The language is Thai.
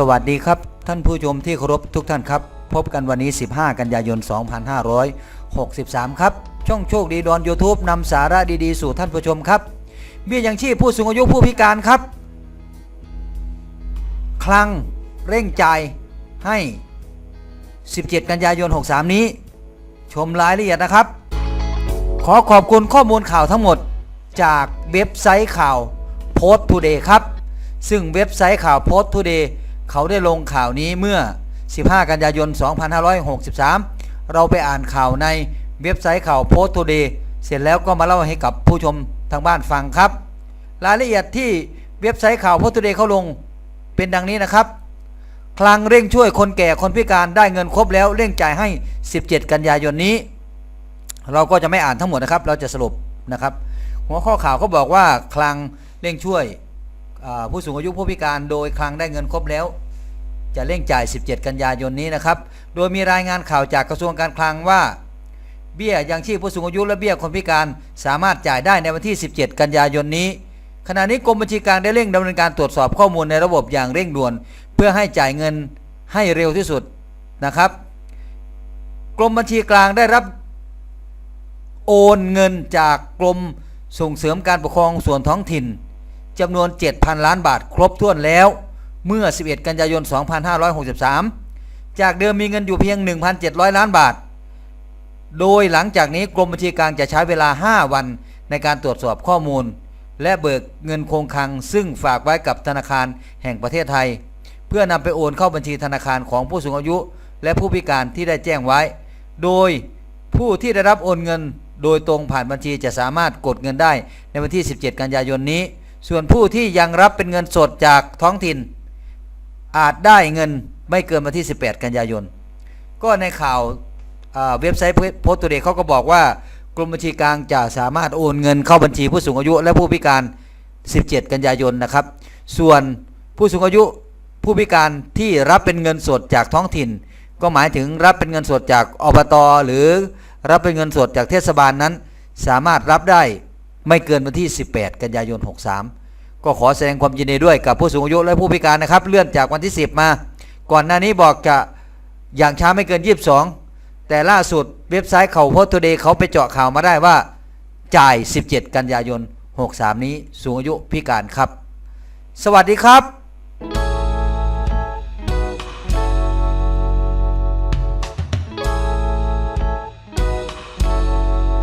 สวัสดีครับ ท่านผู้ชมที่เคารพทุกท่านครับ พบกันวันนี้ 15 กันยายน 2563 ครับ ช่องโชคดีดอน YouTube นำสาระดีๆ สู่ท่านผู้ชมครับ เบี้ยยังชีพผู้สูงอายุผู้พิการครับ คลังเร่งจ่ายให้ 17 กันยายน 63 นี้ ชมรายละเอียดนะครับ ขอขอบคุณข้อมูลข่าวทั้งหมดจากเว็บไซต์ข่าวโพสต์ทูเดย์ครับ ซึ่งเว็บไซต์ข่าวโพสต์ทูเดย์ เขาได้ลงข่าวนี้เมื่อ 15 กันยายน 2563 เราไปอ่านข่าวในเว็บไซต์ข่าวโพสต์ทูเดย์เสร็จแล้วก็มาเล่าให้กับผู้ชมทางบ้านฟังครับ รายละเอียดที่เว็บไซต์ข่าวโพสต์ทูเดย์เขาลงเป็นดังนี้นะครับ คลังเร่งช่วยคนแก่คนพิการได้เงินครบแล้วเร่งจ่ายให้ 17 กันยายนนี้ เราก็จะไม่อ่านทั้งหมดนะครับ เราจะสรุปนะครับ หัวข้อข่าวเขาบอกว่าคลังเร่งช่วย ผู้สูงอายุผู้พิการโดยคลังได้เงินครบแล้ว จะเร่งจ่าย 17 กันยายนนี้นะครับ โดยมีรายงานข่าวจากกระทรวงการคลังว่า เบี้ยยังชีพผู้สูงอายุและเบี้ยคนพิการสามารถจ่ายได้ในวันที่ 17 กันยายนนี้ ขณะนี้กรมบัญชีกลางได้เร่งดำเนินการตรวจสอบข้อมูลในระบบอย่างเร่งด่วน เพื่อให้จ่ายเงินให้เร็วที่สุดนะครับ กรมบัญชีกลางได้รับโอนเงินจากกรมส่งเสริมการปกครองส่วนท้องถิ่น จำนวน 7,000 ล้านบาทครบถ้วนแล้ว เมื่อ 11 กันยายน 2563 จากเดิมมีเงินอยู่เพียง 1,700 ล้านบาท โดยหลังจากนี้กรมบัญชีกลางจะใช้เวลา 5 วันในการตรวจสอบข้อมูล และเบิกเงินคงคลัง ซึ่งฝากไว้กับธนาคารแห่งประเทศไทย เพื่อนำไปโอนเข้าบัญชีธนาคารของผู้สูงอายุ และผู้พิการที่ได้แจ้งไว้ โดยผู้ที่ได้รับโอนเงิน โดยตรงผ่านบัญชีจะสามารถกดเงินได้ในวันที่ 17 กันยายนนี้ ส่วนผู้ที่ยังรับเป็นเงินสดจากท้องถิ่น อาจได้เงินไม่เกินวันที่ 18 กันยายน ก็ในข่าวาเว็บไซต์โพสต์ตัวเดเขาก็บอกว่ากรมบัญชีกลางจะสามารถโอนเงินเข้าบัญชีผู้สูงอายุและผู้พิการ 17 กันยายนนะครับ ส่วนผู้สูงอายุผู้พิการที่รับเป็นเงินสดจากท้องถิ่น ก็หมายถึงรับเป็นเงินสดจากอบต หรือรับเป็นเงินสดจากเทศบาลนั้น สามารถรับได้ ไม่เกินวันที่ 18 กันยายน 63 ก็ขอแสดงความยินดีด้วยกับผู้สูงอายุและผู้พิการนะครับ เลื่อนจากวันที่ 10 มา ก่อนหน้านี้บอกจะอย่างช้าไม่เกิน 22 แต่ล่าสุดเว็บไซต์เขาโพสต์ทูเดย์เขาไปเจาะข่าวมาได้ว่าจ่าย 17 กันยายน 63 นี้สูงอายุพิการครับ สวัสดีครับ